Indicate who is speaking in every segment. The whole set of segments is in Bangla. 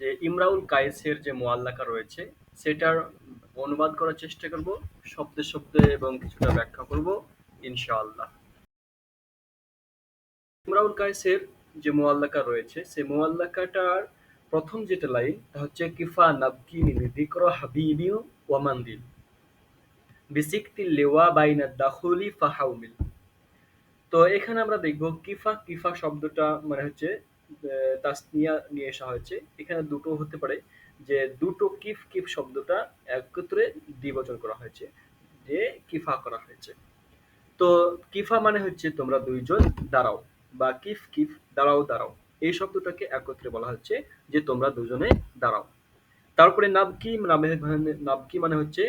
Speaker 1: যে ইমরাউল কায়েসের যে মোয়াল্লাকা রয়েছে, সেটার অনুবাদ করার চেষ্টা করব, শব্দে শব্দে এবং কিছুটা ব্যাখ্যা করব, ইনশাআল্লাহ। ইমরাউল কায়েসের যে মোয়াল্লাকা রয়েছে, সেই মোয়াল্লাকাটার প্রথম যেটা লাইন, তা হচ্ছে, কিফা নাবকি দিক্র হাবিবি ওয়ামান্দিল বিসিকতি লেওয়া বাইনা দাখুলি ফাহাউমিল। তো এখানে আমরা দেখব, কিফা কিফা শব্দটা মানে হচ্ছে তাসনিয়া নিয়ে আসা হয়েছে। এখানে দুটো হতে পারে যে দুটো কিফ কিফ শব্দটা একত্রে দ্বিবচন করা হয়েছে, যে কিফা করা হয়েছে। তো কিফা মানে হচ্ছে তোমরা দুইজন দাঁড়াও বা কিফ কিফ দাঁড়াও দাঁড়াও। এই শব্দটাকে একত্রে বলা হচ্ছে যে তোমরা দুজনে দাঁড়াও। তারপরে নাবকি নাবকি মানে হচ্ছে?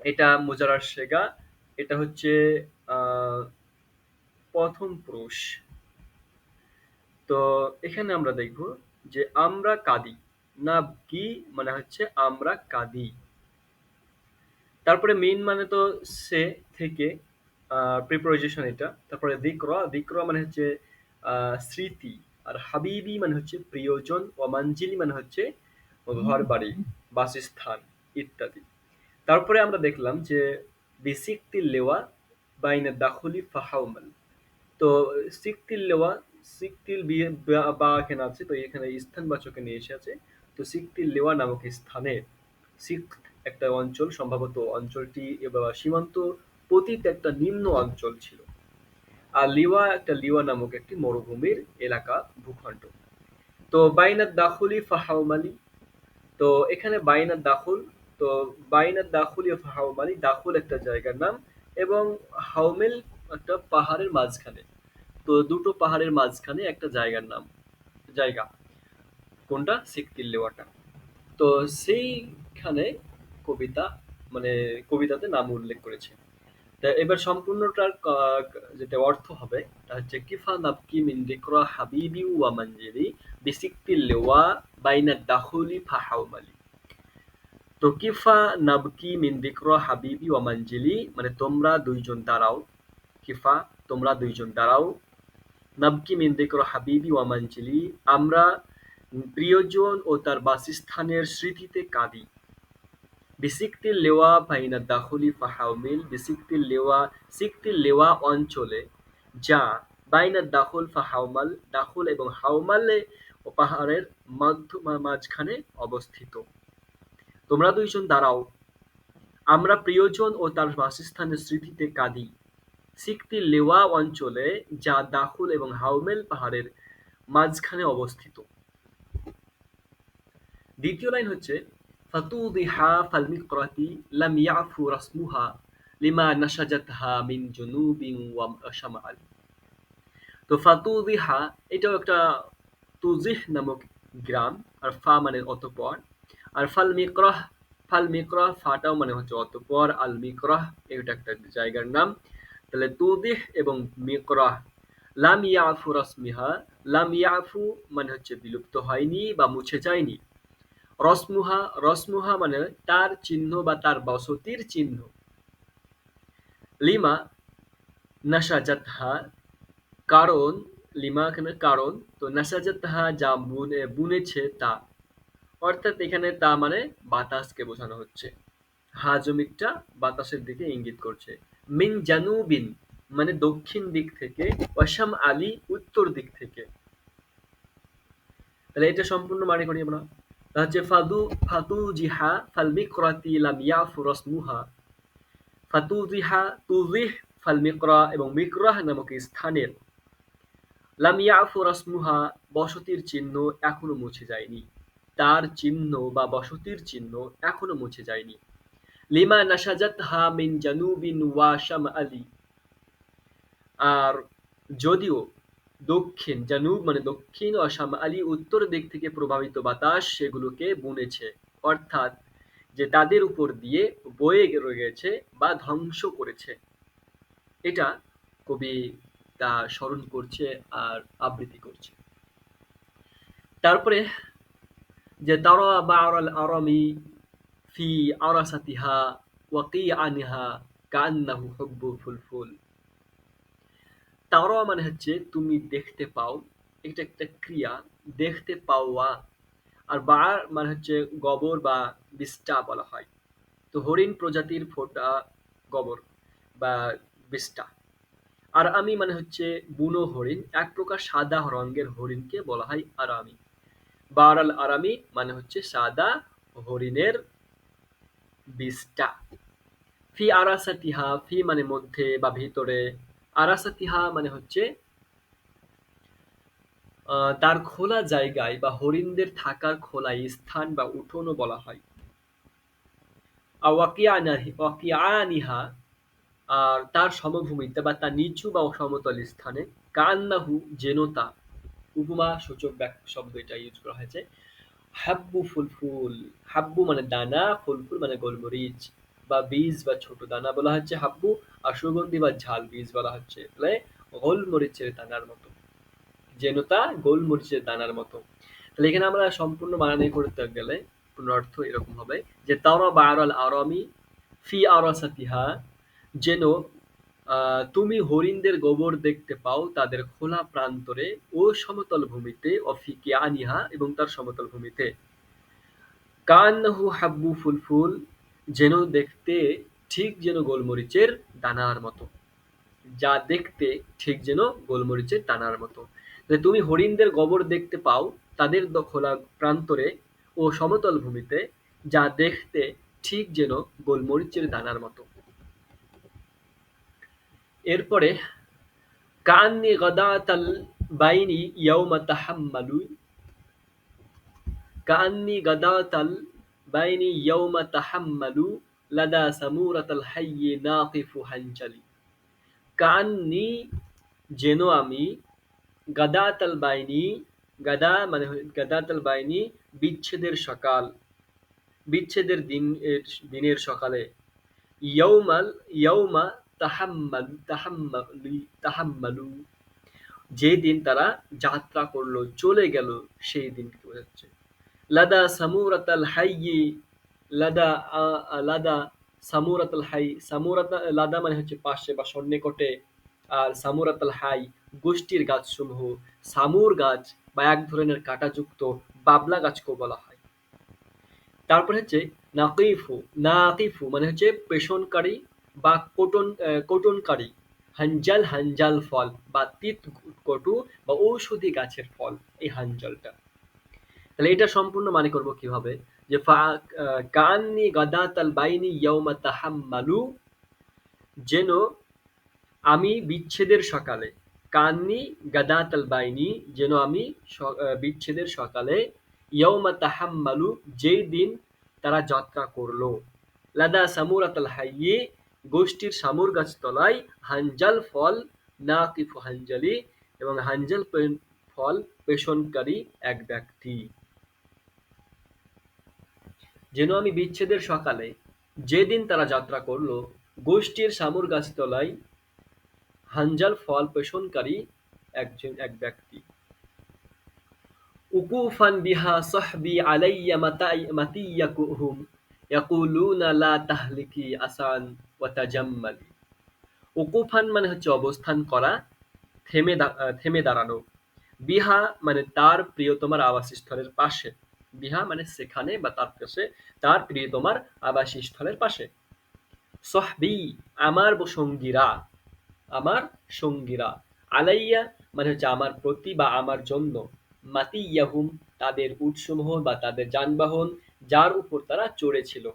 Speaker 1: এটা মুজারার সেগা, এটা হচ্ছে প্রথম পুরুষ। তো এখানে আমরা দেখব যে আমরা কাঁদি। কি? মানে হচ্ছে আমরা কাঁদি। তারপরে মেইন মানে তো সে থেকে প্রিপোজিশন এটা। তারপরে দিক্র দিক্র মানে হচ্ছে স্মৃতি। আর হাবিবি মানে হচ্ছে প্রিয়জন ও মাঞ্জিলি মানে হচ্ছে ঘর বাড়ি বাসস্থান ইত্যাদি। তারপরে আমরা দেখলাম যে বিসিকতিল লেওয়া বাইনে দাখুলি ফাহাউমাল তো সিকতিল লেওয়া সিকতিল বা এখানে আছে, তো এখানে স্থানবাচকে নিয়ে এসে আছে। তো সিকতিল লেওয়া নামক স্থানে সিক একটা অঞ্চল, সম্ভবত অঞ্চলটি সীমান্ত পতিত একটা নিম্ন অঞ্চল ছিল। আর লিওয়া একটা লিওয়া নামক একটি মরুভূমির এলাকা, ভূখণ্ড। তো বাইনাত দাখুলি ফাহাউমালি তো এখানে বাইনাত দাখুল, তো বাইনাত দাখুলি ফাহাউমালি দাখুল একটা জায়গার নাম এবং হাউমেল একটা পাহাড়ের মাঝখানে। তো দুটো পাহাড়ের মাঝখানে একটা জায়গার নাম, জায়গা। কোনটা? সিকতিল লেওয়াটা। তো সেইখানে কবিতা মানে কবিতাতে নাম উল্লেখ করেছে। তা এবার সম্পূর্ণটার যেটা অর্থ হবে, তা হচ্ছে, কিফা নাবকি মিন দিকরা হাবিবি ওয়া মানজিরি বিসিকতিল লেওয়া বাইনা দাখুলি ফাহাউমালি তো কিফা নাবকি মিন হাবিবি ওয়া মানজিলি মানে তোমরা দুইজন দাঁড়াও। কিফা, তোমরা দুইজন দাঁড়াও। নাবকি মিন দিকরা হাবিবি ওয়া মানজিলি আমরা প্রিয়জন ও তার বাসস্থানের স্মৃতিতে কাঁদি। বিসিকতিল লেওয়া বাইনা দাখুলি ফাহাউমিল বিসিকতিল লেওয়া সিকতিল লেওয়া অঞ্চলে, যা বাইনা দাখুল ফাহাউমাল দাখুল এবং হাউমালে ও পাহাড়ের মাঝখানে অবস্থিত। তোমরা দুইজন দাঁড়াও। আমরা প্রিয়জন ও তার বাসস্থানের স্মৃতিতে কাঁদি। সিকতিল লেওয়া অঞ্চলে, যা দাখুল এবং হাউমেল পাহাড়ের মাঝখানে অবস্থিত। দ্বিতীয় লাইন হচ্ছে, ফাতুদিহা ফালমিকরাতি লাম ইয়াফু রাসমুহা লিমা নাসাজাতহা মিন জুনুবিন ওয়া শামাল তো ফাতুদিহা, এটাও একটা তুজিহ নামক গ্রাম, আর ফা মানে অতপর। আর ফাল ফাল ফাটাও মানে হচ্ছে অতপর আল মিকরাহ এটা একটা জায়গার নাম। তাহলে তুদিহ এবং মিকরাহ। লাম ইয়াফু রাসমিহা। লাম ইয়াফু মানে হচ্ছে বিলুপ্ত হয়নি বা মুছে যায়নি। রসমুহা রসমুহা মানে তার চিহ্ন বা তার বসতির চিহ্ন। লিমা নাসাজাতহা কারণ, লিমা এখানে কারণ, তো নাসাজাতহা যা বুনে, বুনেছে তা। অর্থাৎ এখানে তা মানে বাতাসকে বোঝানো হচ্ছে। হা জমিকটা বাতাসের দিকে ইঙ্গিত করছে। মিন জানুবিন মানে দক্ষিণ দিক থেকে ওয়াসাম আলী, উত্তর দিক থেকে। তাহলে এটা সম্পূর্ণ মানে করি আমরা হচ্ছে ফাদু লাম ইয়াফু রাসমুহা। ফাতুজিহা, তুজিহ ফাল মিকরা এবং মিকরাহ নামক স্থানের। লাম ইয়াফু রাসমুহা, বসতির চিহ্ন এখনও মুছে যায়নি। তার চিহ্ন বা বসতির চিহ্ন এখনও মুছে যায়নি। লিমা নাসাজাত হা মিন জানুবিন ওয়া শাম আলী আর যদিও দক্ষিণ, জানুব মানে দক্ষিণ ও আলী উত্তর দিক থেকে প্রভাবিত বাতাস সেগুলোকে বুনেছে। অর্থাৎ যে তাদের উপর দিয়ে বয়ে গেছে বা ধ্বংস করেছে। এটা কবি তা স্মরণ করছে আর আবৃত্তি করছে। তারপরে যে তারা বা আরামি ফি আরাসাতিহা ওয়াকি আনিহা কান্নাহু হব্বু ফুলফুল তারা মানে হচ্ছে তুমি দেখতে পাও এটা একটা ক্রিয়া দেখতে পাওয়া আর বার মানে হচ্ছে গোবর বা বিষ্ঠা বলা হয় তো হরিণ প্রজাতির ফোটা গোবর বা বিষ্ঠা আর আমি মানে হচ্ছে বুনো হরিণ, এক প্রকার সাদা রঙের হরিণকে বলা হয় আরামি। বারাল আরামি মানে হচ্ছে সাদা হরিণের বিষ্ঠা ফি আরাসাতিহা, ফি মানে মধ্যে বা ভিতরে। আরাসাতিহা মানে হচ্ছে তার খোলা জায়গায় বা হরিণদের থাকার খোলা স্থান বা উঠোনও বলা হয়। ওয়াকিয়ানিহা আর তার সমভূমিতে বা তার নিচু বা সমতল স্থানে, কান্নাহু জেনতা, উপমা সূচক শব্দ এটা ইউজ করা হয়েছে। হাব্বু ফুলফুল, হাব্বু মানে দানা, ফুলফুল মানে গোলমরিচ বা বীজ বা ছোট দানা বলা হচ্ছে হাব্বু, আর সুগন্ধি বা ঝাল বীজ বলা হচ্ছে তাহলে গোলমরিচের দানার মতো। যেনতা গোলমরিচের দানার মতো। তাহলে এখানে আমরা সম্পূর্ণ বানানি করতে গেলে অর্থ এরকম হবে যে তারা বায়ারাল আরামি ফি আরাসাতিহা, যেন তুমি হরিণদের গোবর দেখতে পাও, তাদের খোলা প্রান্তরে ও সমতল ভূমিতে, অফিকে আনিহা এবং তার সমতল ভূমিতে। কান্নাহু হাব্বু ফুলফুল, যেন দেখতে ঠিক যেন গোলমরিচের দানার মতো। যা দেখতে ঠিক যেন গোলমরিচের দানার মতো। তুমি হরিণদের গোবর দেখতে পাও, তাদের খোলা প্রান্তরে ও সমতল ভূমিতে, যা দেখতে ঠিক যেন গোলমরিচের দানার মতো। এরপরে, কান্নি গদাতাল বাইনি ইয়াউমা তাহাম্মালু। কান্নি গদাতাল বাইনি ইয়াউমা তাহাম্মালু লাদা সামুরাতাল হাইয়ে নাকিফু হানজালি। কান্নি যেন আমি গাদাতাল বাইনি, গাদা মানে গাদাতাল বাইনি বিচ্ছেদের সকাল, বিচ্ছেদের দিন দিনের সকালে। ইয়ৌমাল ইয়ৌমা তাহাম্মালু। যে দিন তারা যাত্রা করল, চলে গেল সেই দিনকে বোঝাচ্ছে লাদা সামুরাতাল হাইয়ি, লাদা লাদা সামুরাতাল হাই, সামুরাত, লাদা মানে হচ্ছে পাশে বা সন্নিকটে, আর সামুরাতাল হাই, গোষ্ঠীর গাছসমূহ। সামুর গাছ বা এক ধরনের কাঁটাযুক্ত বাবলা গাছকেও বলা হয়। তারপর হচ্ছে নাকিফু নাকিফু মানে হচ্ছে পেশনকারী বা কোটন কোটনকারী, হাঞ্জাল হাঞ্জাল ফল বা তিত কটু বা ঔষধি গাছের ফল, এই হাঞ্জলটা। তাহলে এটা সম্পূর্ণ মানে করব কীভাবে? যে কান্নি গাদাতাল বাইনি ইয়াউমা তাহাম্মালু, যেন আমি বিচ্ছেদের সকালে, কান্নি গাদাতাল বাইনি, যেন আমি বিচ্ছেদের সকালে ইয়ৌমা তাহাম্মালু, যেই দিন তারা যাত্রা করল। লাদা সামুরাতাল হাইয়ে গোষ্ঠীর সামুর গাছ তলায় হাঞ্জাল ফল না কিফু হাঞ্জালি এবং হাঞ্জাল ফল পেশনকারী এক ব্যক্তি। যেন আমি বিচ্ছেদের সকালে যেদিন তারা যাত্রা করল, গোষ্ঠীর সামুর গাছ তলায় হাঞ্জাল ফল পেশনকারী একজন, এক ব্যক্তি। উকুফান বিহা সহবি আলাইয়া মাতিয়াকুহুম, ইয়াকুলুনা লা তাহলিকি আসান। উকুফান মানে হচ্ছে অবস্থান করা, থেমে থেমে দাঁড়ানো। বিহা মানে তার প্রিয়তমার আবাসস্থলের পাশে। বিহা মানে সেখানে বা তার পাশে, তার প্রিয়তমার আবাসস্থলের পাশে। সহবি, আমার সঙ্গীরা আমার সঙ্গীরা। আলাইয়া মানে হচ্ছে আমার প্রতি বা আমার জন্য। মাতি ইয়াহুম তাদের উটসমূহ বা তাদের যানবাহন, যার উপর তারা চড়েছিল।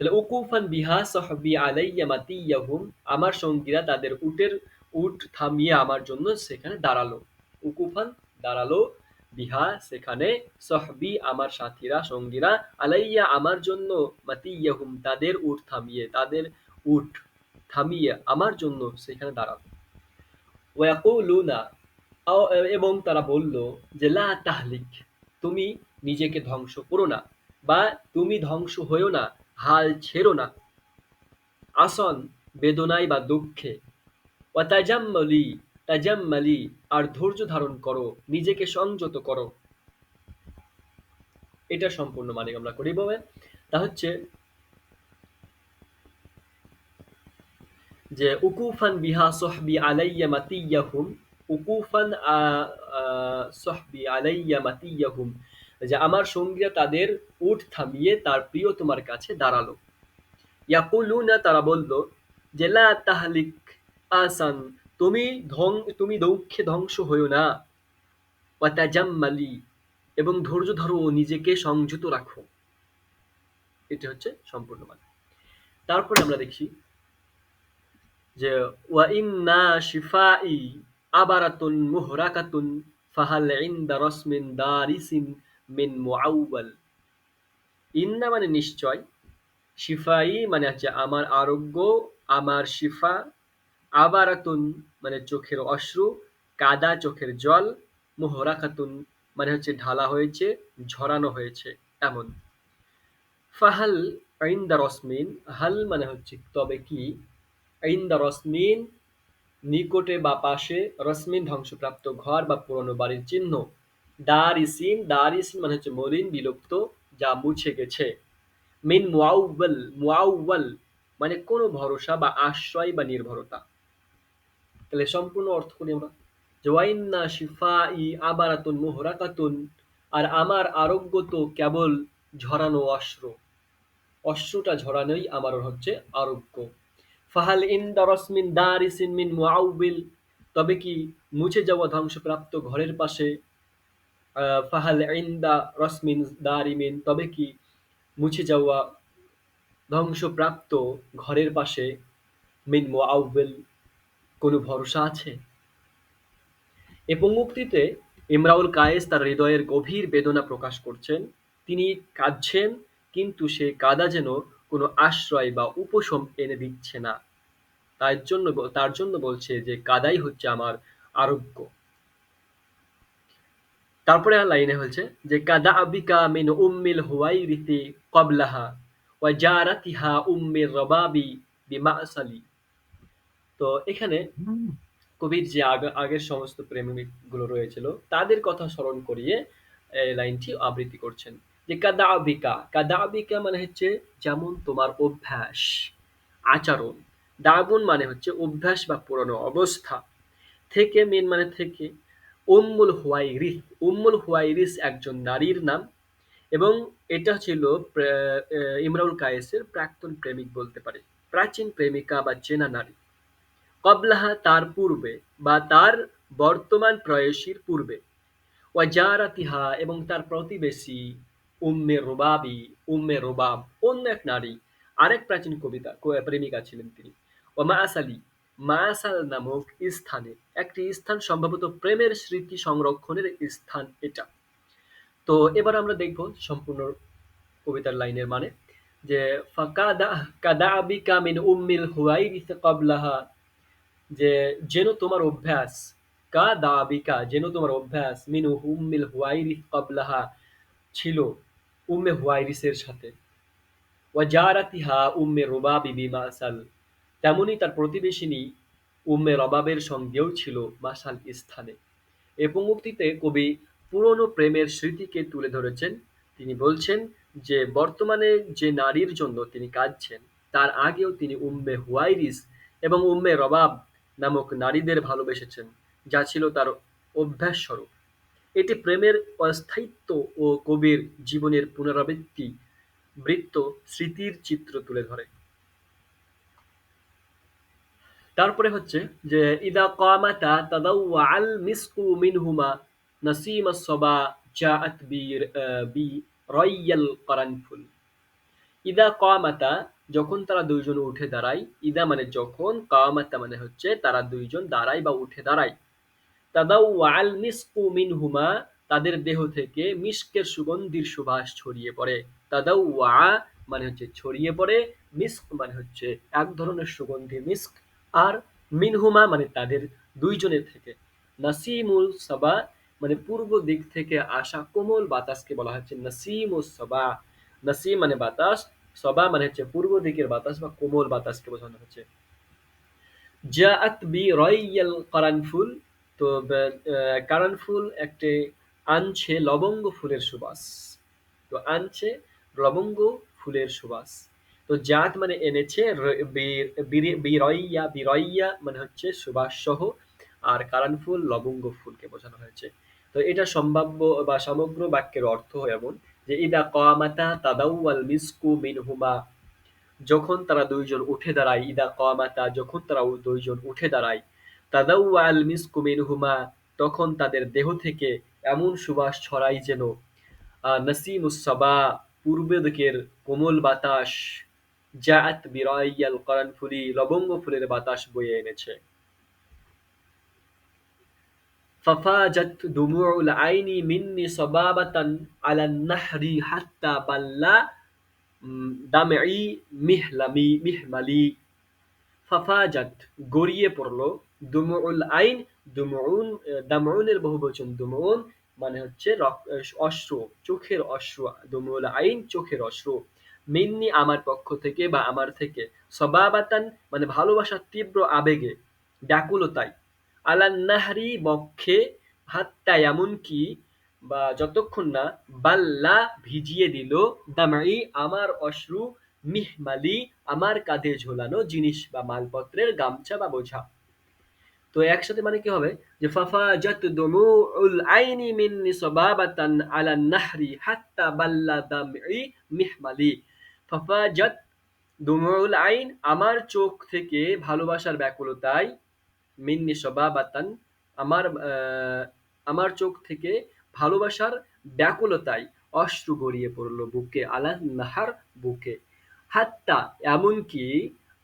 Speaker 1: তাহলে উকুফান বিহা সহবি আলাইয়া মাতি ইয়াহুম আমার সঙ্গীরা তাদের উটের উট থামিয়ে আমার জন্য সেখানে দাঁড়াল। উকুফান দাঁড়াল বিহা সেখানে, সহবি আমার সাথীরা, সঙ্গীরা আলাইয়া আমার জন্য মাতি ইয়াহুম তাদের উট থামিয়ে, তাদের উট থামিয়ে আমার জন্য সেখানে দাঁড়াল। ওয়াকুলুনা এবং তারা বলল যে, লা তাহলিক, তুমি নিজেকে ধ্বংস করো না বা তুমি ধ্বংস হয়েও না। হাল ছেড়ো না। আসন বেদনায় বা দুঃখে। ও তাজাম্মলি তাজাম্মালি আর ধৈর্য ধারণ করো, নিজেকে সংযত করো। এটা সম্পূর্ণ মানে আমরা করি বলে তা হচ্ছে যে, উকুফান বিহা সোহবি আলাইয়া মাতিয়াহুম, উকুফান সহবি আলাইয়া মাতিয়াহুম। যে আমার সঙ্গীরা তাদের উঠ থামিয়ে তার প্রিয় তোমার কাছে দাঁড়াল। ইয়াকুলুনা, তারা বলল, যে তাহলিক আসান, তুমি ধ্বং, তুমি দৌক্ষে ধ্বংস হইও না। ওয়াতাজাম্মালি এবং ধৈর্য ধরো ও নিজেকে সংযত রাখো। এটা হচ্ছে সম্পূর্ণ মানে। তারপরে আমরা দেখি যে, ওয়া ইন্না শিফাই আবারাতুন মুহরাকাতুন, ফাহাল ইনদা রসমিন দারিসিন মিন মুআউয়াল। ইন্না মানে নিশ্চয়, শিফাই মানে হচ্ছে আমার আরোগ্য, আমার শিফা, আবারাতুন মানে চোখের অশ্রু, কাদা চোখের জল, মোহরাকাতুন মানে হচ্ছে ঢালা হয়েছে, ঝরানো হয়েছে, এমন। ফাহাল আইন্দা রসমিন, হাল মানে হচ্ছে তবে কি? আইন্দা রসমিন, নিকটে বা পাশে রসমিন ধ্বংসপ্রাপ্ত ঘর বা পুরনো বাড়ির চিহ্ন। দার ইসিন দার ইসিন মানে হচ্ছে মলিন বিলুপ্ত, যা মুছে গেছে। মিন মুআউওয়াল মুআউওয়াল মানে কোনো ভরসা বা আশ্রয় বা নির্ভরতা। তাহলে সম্পূর্ণ অর্থ করি আমরা। যে ওয়াইন্না শিফাই আবারাতুন মুহরাকাতুন, আর আমার আরোগ্য তো কেবল ঝরানো অশ্র। অশ্রুটা ঝরানোই আমার হচ্ছে আরোগ্য। ফাহাল ইন্দা রসমিন দারিসিন মিন মুআউবিল তবে কি মুছে যাওয়া ধ্বংসপ্রাপ্ত ঘরের পাশে ফাহাল ইন্দা রসমিন দারিমিন, তবে কি মুছে যাওয়া ধ্বংসপ্রাপ্ত ঘরের পাশে মিন মুআউবিল কোনো ভরসা আছে? এ পঙ্গুক্তিতে ইমরাউল কায়েস তার হৃদয়ের গভীর বেদনা প্রকাশ করছেন। তিনি কাঁদছেন, কিন্তু সে কাদা যেন কোনো আশ্রয় বা উপশম এনে দিচ্ছে না। তার জন্য তার জন্য বলছে যে কাদাই হচ্ছে আমার আরোগ্য। তারপরে লাইনে হচ্ছে যে, কাদা আবিকা মিন উম্মিল হুয়াইরিতি কবলাহা ওয়া জারাতিহা উম্মির রবাবি বিমাসালি। তো এখানে কবির যে আগ- আগের সমস্ত প্রেমিকগুলো রয়েছিল, তাদের কথা স্মরণ করিয়ে এই লাইনটি আবৃত্তি করছেন। যে, কাদা আবিকা কাদা আবিকা মানে হচ্ছে যেমন তোমার অভ্যাস, আচরণ। দাগুন মানে হচ্ছে অভ্যাস বা পুরনো অবস্থা। থেকে মেন মানে থেকে, উম্মুল হুয়াইরিস উম্মুল হুয়াইরিস একজন নারীর নাম এবং এটা ছিল ইমরাউল কায়েসের প্রাক্তন প্রেমিক বলতে পারে। প্রাচীন প্রেমিকা বা চেনা নারী। কবলাহা তার পূর্বে বা তার বর্তমান প্রয়সীর পূর্বে। ওয়াজারাতিহা এবং তার প্রতিবেশী উম্মে রুবাবি, উম্মে রুবাব, অন্য এক নারী, আরেক প্রাচীন কবিতা প্রেমিকা ছিলেন তিনি। ও মাসালি মাসাল নামক স্থানে একটি স্থান, সম্ভবত প্রেমের স্মৃতি সংরক্ষণের স্থান এটা। তো এবার আমরা দেখব সম্পূর্ণ কবিতার লাইনের মানে যে উম্মিল ক্বাবলাহা, যে যেন তোমার অভ্যাস কা দাবিকা যেন তোমার অভ্যাস মিনু উম্মিল হুয়াইরিস ক্বাবলাহা ছিল উম্মে হুয়াইরিসের সাথে। ওয়াজারাতিহা উম্মে রুবাবি বিমাসাল তেমনি তার প্রতিবেশিনী উম্মে রবাবের সঙ্গেও ছিল মাসাল স্থানে। এ পঙ্ক্তিতে কবি পুরনো প্রেমের স্মৃতিকে তুলে ধরেছেন। তিনি বলছেন যে, বর্তমানে যে নারীর জন্য তিনি কাঁদছেন, তার আগেও তিনি উম্মে হুয়াইরিস এবং উম্মে রবাব নামক নারীদের ভালোবেসেছেন, যা ছিল তার অভ্যাসস্বরূপ। এটি প্রেমের অস্থায়িত্ব ও কবির জীবনের পুনরাবৃত্তি বৃত্ত স্মৃতির চিত্র তুলে ধরে। তারপরে হচ্ছে যে, ইদা কামাতা তাদাওয়াল মিসকু মিনহুমা নাসিম সবা জাআত বি বি রয়াল কারানফুল। ইদা কামাতা যখন তারা দুইজন উঠে দাঁড়ায়, ইদা মানে যখন, কামাতা মানে হচ্ছে তারা দুইজন দাঁড়ায় বা উঠে দাঁড়ায়। তাদাওয়াল মিসকু মিনহুমা তাদের দেহ থেকে মিস্কের সুগন্ধির সুবাস ছড়িয়ে পড়ে। তাদাওয়া মানে হচ্ছে ছড়িয়ে পড়ে, মিস্ক মানে হচ্ছে এক ধরনের সুগন্ধি মিস্ক। আর মিনহুমা মানে তাদের দুইজনের থেকে। নাসিমুল সাবা মানে পূর্ব দিক থেকে আসা কোমল বাতাসকে বলা হচ্ছে নাসিমুস সাবা। নাসিম মানে বাতাস, সবা মানে হচ্ছে পূর্ব দিকের বাতাস বা কোমল বাতাসকে বোঝানো হচ্ছে। জাআত বি রয়াল কারানফুল, তো কারানফুল একটি আনছে লবঙ্গ ফুলের সুবাস। তো আনছে লবঙ্গ ফুলের সুবাস। তো জাত মানে এনেছে বিরি- বিরইয়া বিরইয়া মানে হচ্ছে সুবাস সহ আর কারানফুল লবঙ্গ ফুলকে বোঝানো হয়েছে। তো এটা সম্ভাব্য বা সমগ্র বাক্যের অর্থ এমন যে, ইদা কামাতা তাদাউয়াল মিসকু মিনহুমা। যখন তারা দুইজন উঠে দাঁড়ায়, ইদা কামাতা, যখন তারা দুইজন উঠে দাঁড়ায়, তাদাউয়াল মিসকু মিনহুমা, তখন তাদের দেহ থেকে এমন সুবাস ছড়াই যেন নাসিমুসসাবা পূর্ব দিকের কোমল বাতাস জাআত বিরাইয়াল করানফুলি লবঙ্গ ফুলের বাতাস বয়ে এনেছে। ফাফাজাত দুমুউল আইনি মিন্নি সবাবাতান আলান নাহরি হাত্তা বাল্লা দামি মিহলামি, মিহমালি। ফাফাজাত গড়িয়ে পড়ল দুমুউল আইন, দুমউন, দামউনের বহুবচন দুমউন মানে হচ্ছে অশ্রু, চোখের অশ্রু, দুমউল আইন, চোখের অশ্রু। মিন্নি আমার পক্ষ থেকে বা আমার থেকে। সবাবাতান মানে ভালোবাসার তীব্র আবেগে, ব্যাকুলতায়। আলান্নাহারি বক্ষে হাত্তা এমনকি বা যতক্ষণ না বাল্লা ভিজিয়ে দিল দামাই, আমার অশ্রু মিহমালি, আমার কাঁধে ঝোলানো জিনিস বা মালপত্রের গামছা বা বোঝা। তো একসাথে মানে কি হবে? যে ফাফা জাত দুমুউল আইনি মিন্নি সবাবাতান আলা নাহরি হাত্তা বাল্লা দামই মিহমালি। ফাফা জাত দুমুউল আইন আমার চোখ থেকে ভালোবাসার ব্যাকুলতায় মিন্নি সবাবাতান আমার আমার চোখ থেকে ভালোবাসার ব্যাকুলতায় অশ্রু গড়িয়ে পড়ল বুকে, আলা নাহার বুকে। হাত্তা এমনকি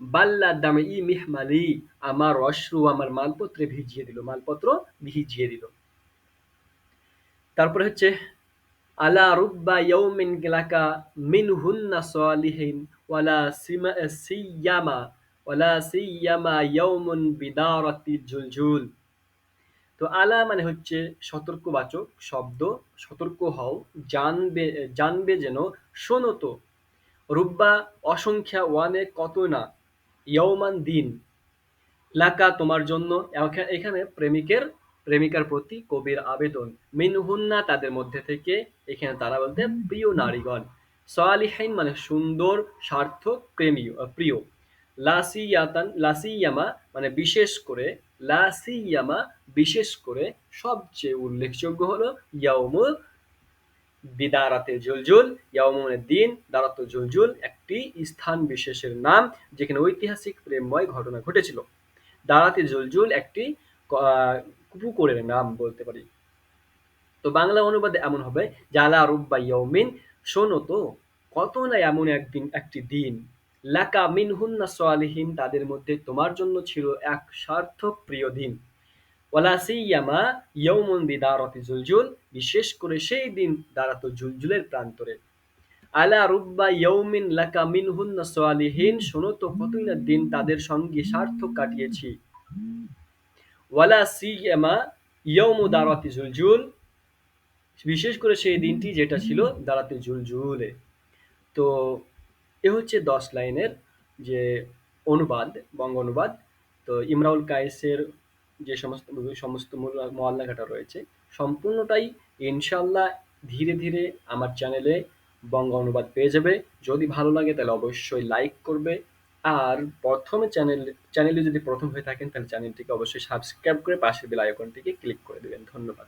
Speaker 1: বাল্লা দামে ই মিহমালি আমার অশ্রু আমার মালপত্রে ভিজিয়ে দিল, মালপত্র ভিজিয়ে দিল। তারপরে হচ্ছে আলা রুব্বা ইয়ৌমিন লাকা মিন হুন্না সালিহিন ওয়ালা সিয়ামা ওয়ালা সিয়ামা ইয়ৌমুন বিদারাতি ঝুলঝুল। তো আলা মানে হচ্ছে সতর্কবাচক শব্দ, সতর্ক হও, জানবে জানবে যেন, শোনো তো। রুব্বা অসংখ্যা ওয়ানে কত না ইয়ৌমান দিন। লাকা তোমার জন্য, এখানে প্রেমিকের প্রেমিকার প্রতি কবির আবেদন। মিনহুন্না তাদের মধ্যে থেকে, এখানে তারা বলতে প্রিয় নারীগণ। সালিহাইন মানে সুন্দর, সার্থক, প্রেমীয় প্রিয়। লাসিয়াতান, লাসিয়ামা মানে বিশেষ করে, লাসিয়ামা বিশেষ করে সবচেয়ে উল্লেখযোগ্য হলো ইয়াউমুল বিদারাতে জুলজুল। ইয়াউমুনের দিন, দারাত জুলজুল একটি স্থান বিশেষের নাম, যেখানে ঐতিহাসিক প্রেমময় ঘটনা ঘটেছিল। দারাতে জুলজুল একটি পুকুরের নাম বলতে পারি। তো বাংলা অনুবাদে এমন হবে, জালা রুব্বা ইয়ৌমিন শোনো তো, কত না এমন একদিন, একটি দিন। লাকা মিনহুন্না সোয়ালিহীন তাদের মধ্যে তোমার জন্য ছিল এক সার্থক প্রিয় দিন। ওয়ালা সিয়ামা ইয়ৌমুন বিদারতি জুলজুল, বিশেষ করে সেই দিন দাঁড়াতো জুলজুলের প্রান্তরে। আলা রুব্বা ইয়ৌমিন লাকা মিনহুন্না সালিহিন, শোনো তো, কতই না দিন তাদের সঙ্গে সার্থক কাটিয়েছি। ওয়ালা সিয়ামা ইয়ৌমু দারাতি জুলজুল বিশেষ করে সেই দিনটি যেটা ছিল দাঁড়াতে ঝুলঝুলে তো এ হচ্ছে দশ লাইনের যে অনুবাদ, বঙ্গ অনুবাদ। তো ইমরাউল কায়েসের যে সমস্ত সমস্ত মহাল্লাঘাটা রয়েছে, সম্পূর্ণটাই ইনশাল্লাহ ধীরে ধীরে আমার চ্যানেলে বঙ্গ অনুবাদ পেয়ে যাবে। যদি ভালো লাগে তাহলে অবশ্যই লাইক করবে আর প্রথমে চ্যানেল চ্যানেলে যদি প্রথম হয়ে থাকেন, তাহলে চ্যানেলটিকে অবশ্যই সাবস্ক্রাইব করে পাশের বেল আইকনটিকে ক্লিক করে দেবেন। ধন্যবাদ।